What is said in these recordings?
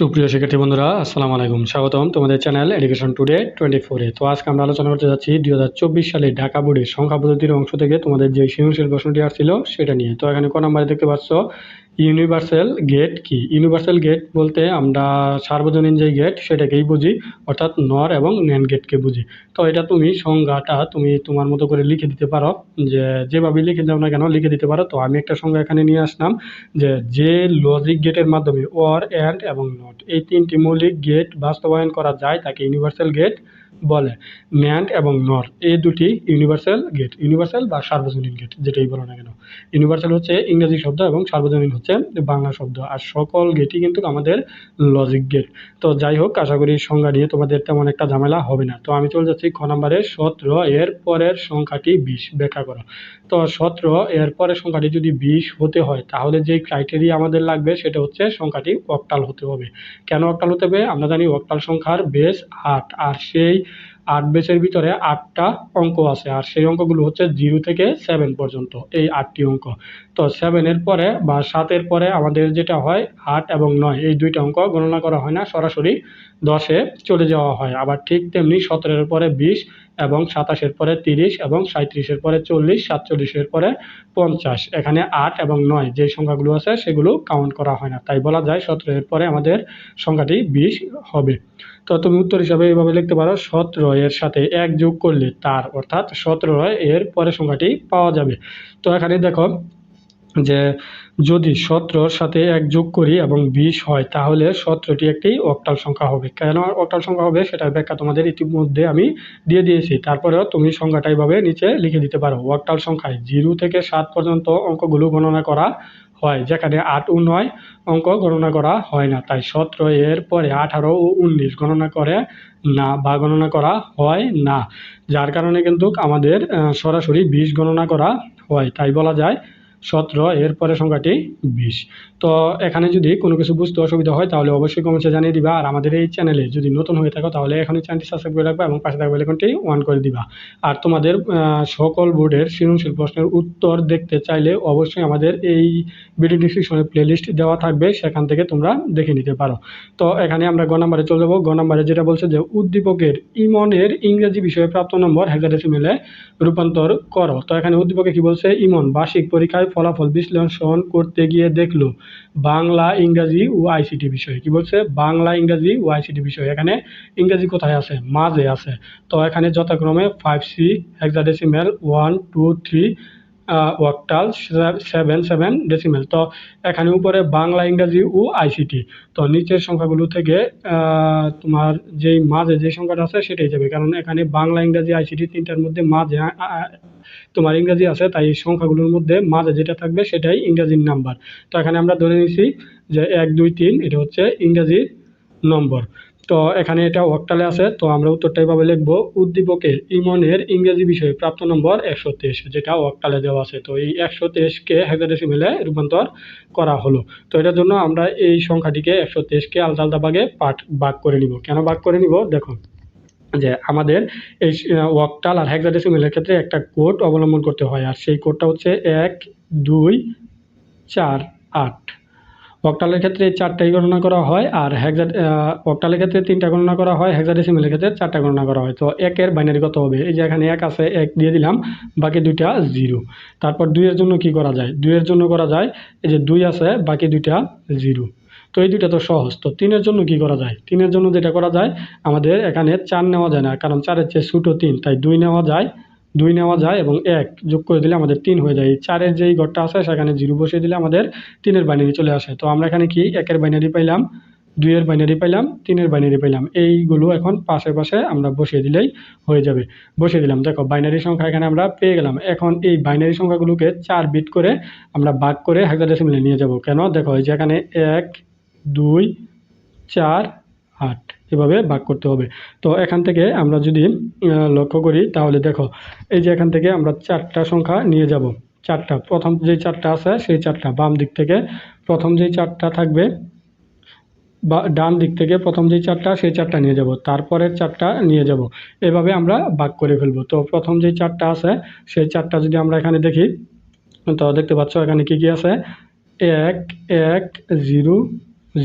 সুপ্রিয় শিক্ষার্থী বন্ধুরা, আসসালামু আলাইকুম। স্বাগতম তোমাদের চ্যানেল এডুকেশন টুডে টোয়েন্টি ফোরে তো আজকে আমরা আলোচনা করতে যাচ্ছি দুই হাজার চব্বিশ সালে ঢাকা বোর্ডের সংখ্যা পদ্ধতির অংশ থেকে তোমাদের যে সৃজনশীল প্রশ্নটি আসছিল সেটা নিয়ে। তো এখানে ক নম্বরে দেখতে পাচ্ছ? ইউনিভার্সাল গেট কি? ইউনিভার্সাল গেট বলতে আমরা সার্বজনীন যে গেট সেটাকেই বুঝি, অর্থাৎ নর এবং ন্যান গেটকে বুঝি। তো এটা তুমি সংজ্ঞাটা তুমি তোমার মতো করে লিখে দিতে পারো, যে যেভাবে লিখে দাও না কেন লিখে দিতে পারো। তো আমি একটা সংজ্ঞা এখানে নিয়ে আসলাম, যে যে লজিক গেটের মাধ্যমে অর অ্যান্ড এবং নট এই তিনটি মৌলিক গেট বাস্তবায়ন করা যায় তাকে ইউনিভার্সাল গেট বলে। ন্যান্ড এবং নর, এই দুটি ইউনিভার্সাল গেট, ইউনিভার্সাল বা সার্বজনীন গেট, যেটাই বলো না কেন। ইউনিভার্সাল হচ্ছে ইংরেজি শব্দ এবং সার্বজনীন হচ্ছে বাংলা শব্দ। আর সকল গেটই কিন্তু আমাদের লজিক গেট। তো যাই হোক, আশা করি সংখ্যা নিয়ে তোমাদের তেমন একটা ঝামেলা হবে না। তো আমি চলে যাচ্ছি খ নাম্বারে, সতেরো এর পরের সংখ্যাটি বিশ, ব্যাখ্যা করো। তো সতেরো এর পরের সংখ্যাটি যদি বিশ হতে হয়, তাহলে যে ক্রাইটেরিয়া আমাদের লাগবে, সেটা হচ্ছে সংখ্যাটি অক্টাল হতে হবে। কেন অক্টাল হতে হবে? আমরা জানি অক্টাল সংখ্যার বেস আট, আর সেই আট বেসের ভিতরে আটটা অঙ্ক আছে, আর সেই অঙ্কগুলো হচ্ছে জিরো থেকে সেভেন পর্যন্ত, এই আটটি অঙ্ক। তো সেভেনের পরে বা সাতের পরে আমাদের যেটা হয়, আট এবং নয়, এই দুইটা অঙ্ক গণনা করা হয় না, সরাসরি দশে চলে যাওয়া হয়। আবার ঠিক তেমনি সতেরোর পরে বিশ এবং সাতাশের পরে তিরিশ এবং সাঁত্রিশের পরে চল্লিশ, সাতচল্লিশের পরে পঞ্চাশ। এখানে আট এবং নয় যে সংখ্যাগুলো আছে সেগুলো কাউন্ট করা হয় না। তাই বলা যায় সতেরো এর পরে আমাদের সংখ্যাটি বিশ হবে। তো তুমি উত্তর হিসাবে এইভাবে লিখতে পারো সতেরো এর সাথে এক যোগ করলে তার অর্থাৎ সতেরো এর পরে সংখ্যাটি পাওয়া যাবে। তো এখানে দেখো যে যদি সতেরোর সাথে এক যোগ করি এবং বিশ হয়, তাহলে সতেরোটি একটি অক্টাল সংখ্যা হবে। কেন অক্টাল সংখ্যা হবে? সেটার ব্যাখ্যা তোমাদের ইতিমধ্যে আমি দিয়ে দিয়েছি। তারপরেও তুমি সংখ্যাটা এইভাবে নিচে লিখে দিতে পারো। অক্টাল সংখ্যায় জিরো থেকে সাত পর্যন্ত অঙ্কগুলো গণনা করা হয়, যেখানে আট ও নয় অঙ্ক গণনা করা হয় না। তাই সতেরো এর পরে আঠারো ও উনিশ গণনা করে না বা গণনা করা হয় না। যার কারণে কিন্তু আমাদের সরাসরি বিশ গণনা করা হয়। তাই বলা যায় সতেরো এর পরে সংখ্যাটি বিশ। তো এখানে যদি কোনো কিছু বুঝতে অসুবিধা হয়, তাহলে অবশ্যই কমেন্টে জানিয়ে দিবা। আর আমাদের এই চ্যানেলে যদি নতুন হয়ে থাকো, তাহলে এখনই চ্যানেলটি সাবস্ক্রাইব করে রাখবা এবং পাশে থাকা বেলাইকনটি অন করে দিবা। আর তোমাদের সকল বোর্ডের সৃজনশীল প্রশ্নের উত্তর দেখতে চাইলে অবশ্যই আমাদের এই ভিডিও ডিসক্রিপশনে প্লেলিস্ট দেওয়া থাকবে। সেখান থেকে তোমরা দেখে নিতে পারো। তো এখানে আমরা গ নাম্বারে চলে যাব। গ নাম্বারে যেটা বলছে যে, উদ্দীপকের ইমনের ইংরেজি বিষয়ে প্রাপ্ত নম্বর হেক্সাডেসিমেলে রূপান্তর করো। তো এখানে উদ্দীপকে কি বলছে? ইমন, বার্ষিক পরীক্ষায় ফলাফল বিশ্লেষণ করতে গিয়ে দেখল বাংলা, ইংরাজি ও আইসিটি বিষয়ে। কি বলছে? বাংলা, ইংরাজি ও আইসিটি বিষয়ে। এখানে ইংরাজি কোথায় আছে? মাঝে আছে। তো এখানে যথাক্রমে five C hexadecimal one two three octal seven seven decimal. তো এখানে উপরে বাংলা, ইংরাজি ও আইসিটি। তো নিচের সংখ্যাগুলো থেকে তোমার যেই মাঝে যে সংখ্যাটা আছে সেটাই যাবে। কারণ এখানে বাংলা, ইংরাজি, আইসিটি তিনটার মধ্যে মাঝে তোমার ইংরাজি আছে, তাই এই সংখ্যাগুলোর মধ্যে মাঝে যেটা থাকবে সেটাই ইংরাজির নাম্বার। তো এখানে আমরা ধরে নিছি যে এক, দুই, তিন, এটা হচ্ছে ইংরাজির নম্বর। তো এখানে এটা অক্টালে আছে, তো আমরা উত্তরটা এভাবে লিখব, উদ্দীপকের ইমনের ইংরেজি বিষয়ে প্রাপ্ত নম্বর একশো তেইশ, যেটা অক্টালে দেওয়া আছে। তো এই একশো তেইশকে হেক্সাডেসিমেলে রূপান্তর করা হলো। তো এটার জন্য আমরা এই সংখ্যাটিকে একশো তেইশকে আলাদা আলাদা ভাগে পাঠ ভাগ করে নিব। কেন ভাগ করে নিব? দেখো যে আমাদের এই ওয়াকটাল আর হেক্সাডেসিমেলের ক্ষেত্রে একটা কোড অবলম্বন করতে হয়, আর সেই কোডটা হচ্ছে এক, দুই, চার, আট। অক্টালের ক্ষেত্রে চারটাই গণনা করা হয় আর হেক্সা অক্টালের ক্ষেত্রে তিনটা গণনা করা হয়, হেক্সাডেসিমেলের ক্ষেত্রে চারটা গণনা করা হয়। তো একের বাইনারি কত হবে? এই যে এখানে এক আছে, এক দিয়ে দিলাম, বাকি দুইটা জিরো। তারপর দুইয়ের জন্য কি করা যায়? দুইয়ের জন্য করা যায়, এই যে দুই আছে, বাকি দুইটা জিরো। তো এই দুইটা তো সহজ। তো তিনের জন্য কি করা যায়? তিনের জন্য যেটা করা যায়, আমাদের এখানে চার নেওয়া যায় না, কারণ চারের চেয়ে ছোটো তিন, তাই দুই নেওয়া যায় দুই নেওয়া যায় এবং এক যোগ করে দিলে আমাদের তিন হয়ে যায়। চারের যেই ঘরটা আছে, সেখানে জিরো বসিয়ে দিলে আমাদের তিনের বাইনারি চলে আসে। তো আমরা এখানে কি? একের বাইনারি পাইলাম, দুইয়ের বাইনারি পাইলাম, তিনের বাইনারি পাইলাম। এইগুলো এখন পাশে পাশে আমরা বসিয়ে দিলেই হয়ে যাবে। বসিয়ে দিলাম। দেখো বাইনারি সংখ্যা এখানে আমরা পেয়ে গেলাম। এখন এই বাইনারি সংখ্যাগুলোকে চার বিট করে আমরা ভাগ করে হেক্সাডেসিমেলে নিয়ে যাব। কেন? দেখো, এই এক, দুই, চার, আট। এভাবে ভাগ করতে হবে। তো এখান থেকে আমরা যদি লক্ষ্য করি, তাহলে দেখো, এই যে এখান থেকে আমরা চারটা সংখ্যা নিয়ে যাব। চারটা। প্রথম যে চারটা আছে, সেই চারটা। বাম দিক থেকে প্রথম যেই চারটা থাকবে, বা ডান দিক থেকে প্রথম যেই চারটা, সেই চারটা নিয়ে যাব। তারপরের চারটা নিয়ে যাব। এভাবে আমরা ভাগ করে ফেলব। তো প্রথম যেই চারটা আছে, সেই চারটা যদি আমরা এখানে দেখি, তো দেখতে পাচ্ছ এখানে কি কি আছে? এক এক, জিরো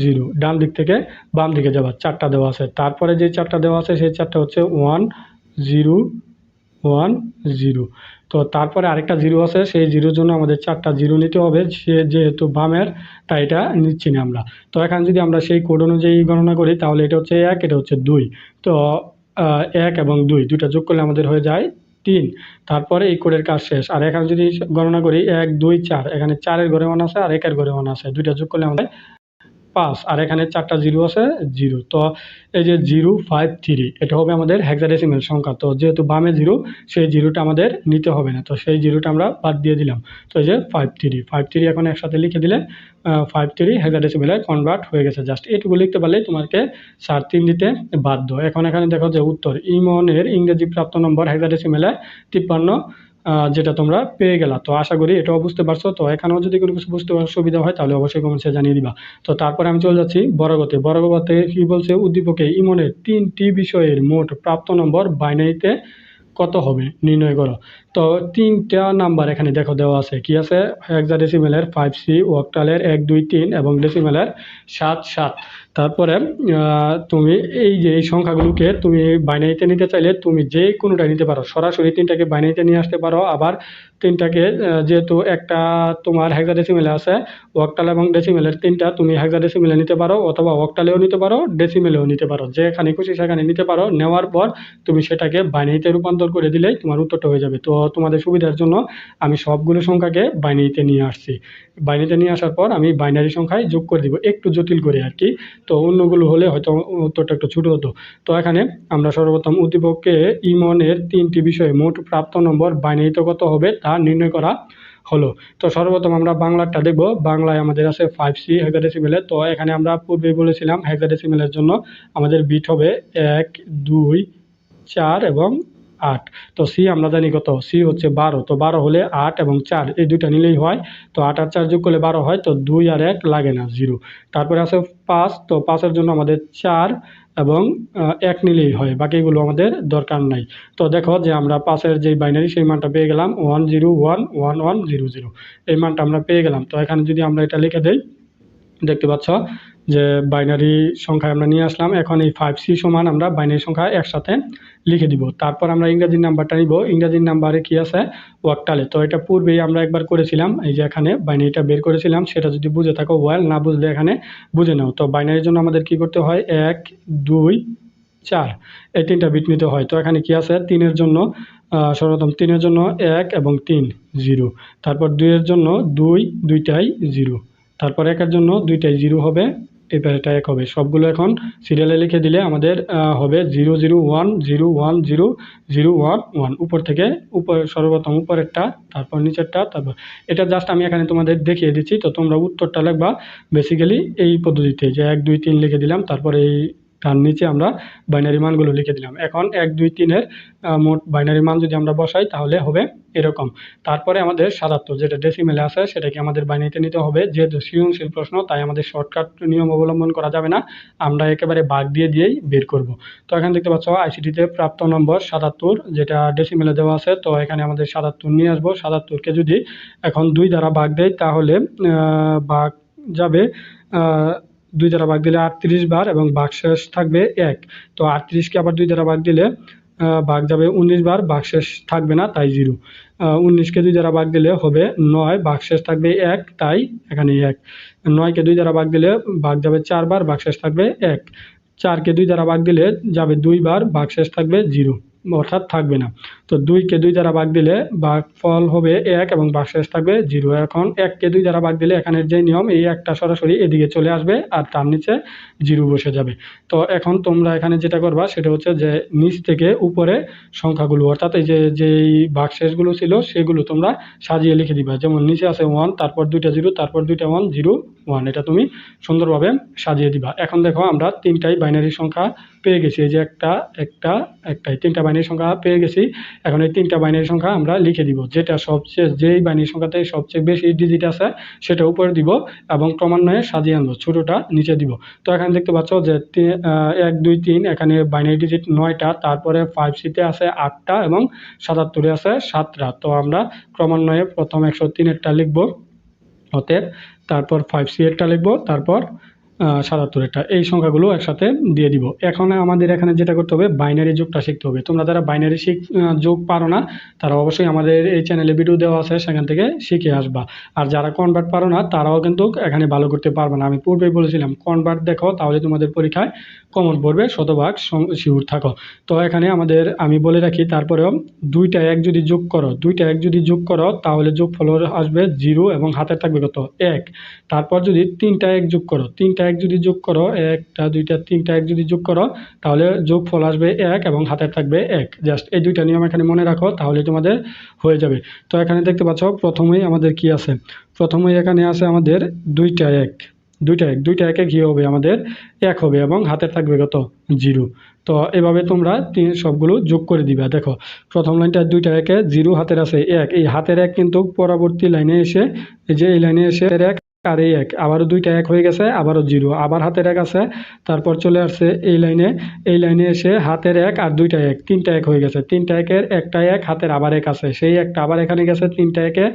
জিরো, ডান দিক থেকে বাম দিকে যাবা, চারটা দেওয়া আছে। তারপরে যে চারটা দেওয়া আছে, সেই চারটা হচ্ছে ওয়ান জিরো ওয়ান জিরো। তো তারপরে আরেকটা জিরো আছে, সেই জিরোর জন্য আমাদের চারটা জিরো নিতে হবে, সে যেহেতু বামের, তাই এটা নিচ্ছি না আমরা। তো এখানে যদি আমরা সেই কোড অনুযায়ী গণনা করি, তাহলে এটা হচ্ছে এক, এটা হচ্ছে দুই। তো এক এবং দুই, দুইটা যোগ করলে আমাদের হয়ে যায় তিন। তারপরে এই কোডের কাজ শেষ। আর এখানে যদি গণনা করি, এক, দুই, চার। এখানে চারের ঘরে ওয়ান আছে আর একের ঘরে ওয়ান আছে। দুইটা যোগ করলে আমাদের পাঁচ, আর এখানে চারটা জিরো আছে, জিরো। তো এই যে জিরো, ফাইভ, থ্রি, এটা হবে আমাদের হেক্সাডেসিমেল সংখ্যা। তো যেহেতু বামে জিরো, সেই জিরোটা আমাদের নিতে হবে না। তো সেই জিরোটা আমরা বাদ দিয়ে দিলাম। তো এই যে ফাইভ, থ্রি ফাইভ, থ্রি এখন একসাথে লিখে দিলে ফাইভ, থ্রি হেক্সাডেসিমেলে কনভার্ট হয়ে গেছে। জাস্ট এটুকু লিখতে পারলেই তোমাকে চার তিন দিতে বাধ্য। এখন এখানে দেখো যে উত্তর, ইমনের ইংরেজি প্রাপ্ত নম্বর হেক্সাডেসিমেলে তিপ্পান্ন যেটা তোমরা পেয়ে গেলা। তো আশা করি এটাও বুঝতে পারছ। তো এখানেও যদি কোনো কিছু বুঝতে অসুবিধা হয়, তাহলে অবশ্যই কমেন্টসে জানিয়ে দিবা। তো তারপরে আমি চলে যাচ্ছি বড়গতে বড়গতে কি বলছে? উদ্দীপকে ইমনের তিনটি বিষয়ের মোট প্রাপ্ত নম্বর বাইনারিতে কত হবে? নির্ণয় করো। তো তিনটা নাম্বার এখানে দেখো দেওয়া আছে। কি আছে? হেক্সা ডেসিমেলের ফাইভ সি ওয়াকটালের এক, দুই, তিন এবং ডেসিমেলের সাত সাত। তারপরে তুমি এই যে এই সংখ্যাগুলোকে তুমি বাইনারিতে নিতে চাইলে তুমি যে কোনোটা নিতে পারো। সরাসরি তিনটাকে বাইনারিতে নিয়ে আসতে পারো। আবার তিনটাকে যেহেতু একটা তোমার হেক্সা ডেসিমেলে আছে ওয়াক্টাল এবং ডেসিমেলের তিনটা তুমি হেক্সা ডেসিমেলে নিতে পারো অথবা ওয়াকটালেও নিতে পারো ডেসিমেলেও নিতে পারো। যেখানে খুশি সেখানে নিতে পারো। নেওয়ার পর তুমি সেটাকে বাইনারিতে রূপান্তর করে দিলেই তোমার উত্তরটা হয়ে যাবে। তো তোমাদের সুবিধার জন্য আমি সবগুলো সংখ্যাকে বাইনারিতে নিয়ে আসছি। বাইনারিতে নিয়ে আসার পর আমি বাইনারি সংখ্যায় যোগ করে দিব, একটু জটিল করে আর কি। তো অন্যগুলো হলে হয়তো উত্তরটা একটু ছোটো হতো। তো এখানে আমরা সর্বপ্রথম উদ্দীপককে ইমনের তিনটি বিষয়ে মোট প্রাপ্ত নম্বর বাইনারিতে কত হবে তা নির্ণয় করা হলো। তো সর্বপ্রথম আমরা বাংলাটা দেখব। বাংলায় আমাদের আছে ফাইভ সি হেক্সাডেসিমেলে তো এখানে আমরা পূর্বেই বলেছিলাম হেক্সাডেসিমেলের জন্য আমাদের বিট হবে এক, দুই, চার এবং আট। তো সি আমরা জানি কত? সি হচ্ছে বারো। তো বারো হলে আট এবং চার, এই দুইটা নিলেই হয়। তো আট আর চার যোগ করলে বারো হয়, তো দুই আর এক লাগে না, জিরো। তারপরে আছে পাঁচ, তো পাঁচের জন্য আমাদের চার এবং এক নিলেই হয়, বাকিগুলো আমাদের দরকার নাই। তো দেখো যে আমরা পাশের যে বাইনারি সেই মানটা পেয়ে গেলাম, one zero one one one zero zero. এই মানটা আমরা পেয়ে গেলাম। তো এখানে যদি আমরা এটা লিখে দেই, দেখতে পাচ্ছ? যে বাইনারি সংখ্যায় আমরা নিয়ে আসলাম, এখন এই ফাইভ সি সমান আমরা বাইনারি সংখ্যা একসাথে লিখে দিব। তারপর আমরা ইংরাজির নাম্বারটা নিব। ইংরাজির নাম্বারে কি আছে? ওয়াকটালে তো এটা পূর্বেই আমরা একবার করেছিলাম, এই যে এখানে বাইনারিটা বের করেছিলাম, সেটা যদি বুঝে থাকো ওয়েল না বুঝলে এখানে বুঝে নাও। তো বাইনারির জন্য আমাদের কি করতে হয়? এক, দুই, চার। এই তিনটা বিট নিতে হয়। তো এখানে কি আছে? তিনের জন্য সর্বপ্রথম তিনের জন্য এক এবং তিন, জিরো। তারপর দুইয়ের জন্য দুই, দুইটাই জিরো। তারপর একের জন্য দুইটাই জিরো হবে। এই এক হবে। সবগুলো এখন সিরিয়ালে লিখে দিলে আমাদের হবে zero zero one zero one zero zero one one উপর থেকে উপর, সর্বপ্রথম উপরেরটা, তারপর নিচেরটা, তারপর এটা জাস্ট আমি এখানে তোমাদের দেখিয়ে দিচ্ছি। তো তোমরা উত্তরটা লিখবা বেসিক্যালি এই পদ্ধতিতে যে এক, দুই, তিন লিখে দিলাম, তারপরে এই তার নিচে আমরা বাইনারি মানগুলো লিখে দিলাম। এখন এক, দুই, তিনের মোট বাইনারি মান যদি আমরা বসাই, তাহলে হবে এরকম। তারপরে আমাদের সাতাত্তর, যেটা ডেসিমেলে আছে, সেটাকে আমাদের বাইনারিতে নিতে হবে। যেহেতু সৃজনশীল প্রশ্ন, তাই আমাদের শর্টকাট নিয়ম অবলম্বন করা যাবে না। আমরা একেবারে বাঘ দিয়ে দিয়েই বের করব। তো এখানে দেখতে পাচ্ছ আইসিটিতে প্রাপ্ত নম্বর সাতাত্তর, যেটা ডেসিমেলে দেওয়া আছে। তো এখানে আমাদের সাতাত্তর নিয়ে আসব। সাতাত্তরকে যদি এখন দুই দ্বারা বাঘ দেয়, তাহলে বাঘ যাবে দুই দ্বারা ভাগ দিলে আটত্রিশ বার এবং ভাগশেষ থাকবে এক। তো আটত্রিশকে আবার দুই দ্বারা ভাগ দিলে ভাগ যাবে উনিশ বার, ভাগশেষ থাকবে না, তাই জিরো। উনিশকে দুই দ্বারা ভাগ দিলে হবে নয়, ভাগশেষ থাকবে এক, তাই এখানে এক। নয়কে দুই দ্বারা ভাগ দিলে ভাগ যাবে চারবার ভাগশেষ থাকবে এক। চারকে দুই দ্বারা ভাগ দিলে যাবে দুইবার ভাগশেষ থাকবে জিরো। অর্থাৎ থাকবে না। তো দুইকে দুই দ্বারা ভাগ দিলে ভাগফল হবে এক এবং ভাগশেষ থাকবে জিরো। এখন এককে দুই দ্বারা ভাগ দিলে এখানের যে নিয়ম, এই একটা সরাসরি এদিকে চলে আসবে আর তার নিচে জিরো বসে যাবে। তো এখন তোমরা এখানে যেটা করবা, সেটা হচ্ছে যে নিচ থেকে উপরে সংখ্যাগুলো, অর্থাৎ এই যে, যেই ভাগশেষগুলো ছিল সেগুলো তোমরা সাজিয়ে লিখে দিবা। যেমন নিচে আছে ওয়ান তারপর দুইটা জিরো, তারপর দুইটা ওয়ান জিরো ওয়ান এটা তুমি সুন্দরভাবে সাজিয়ে দিবা। এখন দেখো আমরা তিনটাই বাইনারি সংখ্যা পেয়ে গেছি। এই যে একটা একটা, একটাই। তিনটা সংখ্যা পেয়ে গেছি। এখন এই তিনটা বাইনারি সংখ্যা আমরা লিখে দিব। যেটা সবচেয়ে যেই বাইনারি সংখ্যাতে সবচেয়ে বেশি ডিজিট আছে, সেটা উপরে দিব এবং ক্রমান্বয়ে সাজিয়ে আনব, ছোটোটা নিচে দিব। তো এখানে দেখতে পাচ্ছ যে এক, দুই, তিন, এখানে বাইনারি ডিজিট নয়টা, তারপরে ফাইভ সিতে আছে আটটা এবং সাতাত্তরে আছে সাতটা। তো আমরা ক্রমান্বয়ে প্রথম একশো তিনেরটা লিখব। অতএব তারপর ফাইভ সি এরটা লিখব, তারপর সাতাত্তরেরটা এই সংখ্যাগুলো একসাথে দিয়ে দিব। এখন আমাদের এখানে যেটা করতে হবে বাইনারি যোগটা শিখতে হবে। তোমরা যারা বাইনারি শিখ যোগ পারো না, তারা অবশ্যই আমাদের এই চ্যানেলে ভিডিও দেওয়া আছে, সেখান থেকে শিখে আসবা। আর যারা কনভার্ট পারো না, তারাও কিন্তু এখানে ভালো করতে পারবে না। আমি পূর্বেই বলেছিলাম কনভার্ট দেখো, তাহলে তোমাদের পরীক্ষায় কমন পড়বে, শতভাগ শিওর থাকো। তো এখানে আমাদের, আমি বলে রাখি, তারপরেও দুইটা এক যদি যোগ করো, দুইটা এক যদি যোগ করো, তাহলে যোগফল আসবে জিরো এবং হাতে থাকবে কত? এক। তারপর যদি তিনটা এক যোগ করো, তিনটা এক যদি যোগ করো, একটা, দুইটা, তিনটা এক যদি যোগ করো, তাহলে যোগ ফল আসবে এক এবং হাতে থাকবে এক। জাস্ট এই দুইটা নিয়ম এখানে মনে রাখো, তাহলে তোমাদের হয়ে যাবে। তো এখানে দেখতে পাচ্ছ, প্রথমেই আমাদের কি আছে? প্রথমেই এখানে আছে আমাদের দুইটা এক। দুইটা এক, দুইটা একে ঘি হবে আমাদের এক হবে এবং হাতে থাকবে কত? জিরো। তো এভাবে তোমরা তিন সবগুলো যোগ করে দিবে। দেখো, প্রথম লাইনটা দুইটা একে, জিরো হাতের আছে এক। এই হাতের এক কিন্তু পরবর্তী লাইনে এসে যে এই লাইনে এসে এক আর এই এক। আবারও দুইটা এক হয়ে গেছে, আবারও জিরো। আবার হাতের এক আছে, তারপর চলে আসছে এই লাইনে। এই লাইনে এসে হাতের এক আর দুইটা এক, তিনটা এক হয়ে গেছে। তিনটা একের একটা এক, হাতের আবার এক আছে। সেই একটা আবার এখানে গেছে, তিনটা একে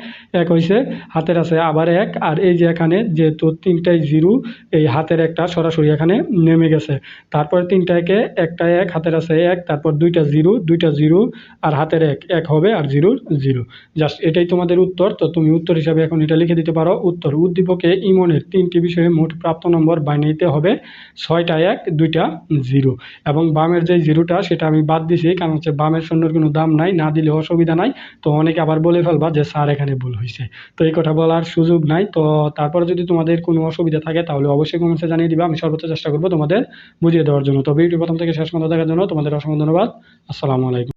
এক হয়েছে হাতের আছে আবার এক। আর এই যে এখানে যেহেতু তিনটাই জিরো, এই হাতের একটা সরাসরি এখানে নেমে গেছে। তারপর তিনটা একে, একটা এক, হাতের আছে এক, তারপর দুইটা জিরো দুইটা জিরো আর হাতের এক। এক হবে আর জিরোর জিরো। জাস্ট এটাই তোমাদের উত্তর, তো তুমি উত্তর হিসাবে এখন এটা লিখে দিতে পারো। উত্তর উদ্দীপকে ইমনের তিনটি বিষয়ে মোট প্রাপ্ত নম্বর বানিয়ে হবে ছয়টা এক, দুইটা জিরো। এবং বামের যে জিরোটা, সেটা আমি বাদ দিছি, কারণ হচ্ছে বামের শূন্যর কোনো দাম নাই, না দিলে অসুবিধা নাই। তো অনেকে আবার বলে ফেলবা যে, স্যার, এখানে ভুল হয়েছে তো এই কথা বলার সুযোগ নাই। তো তারপরে যদি তোমাদের কোনো অসুবিধা থাকে, তাহলে অবশ্যই কমেন্টসে জানিয়ে দিবা। আমি সর্বোচ্চ চেষ্টা করব তোমাদের বুঝিয়ে দেওয়ার জন্য। তো ভিডিও প্রথম থেকে শেষ পর্যন্ত দেখার জন্য তোমাদের অসংখ্য ধন্যবাদ। আসসালামু আলাইকুম।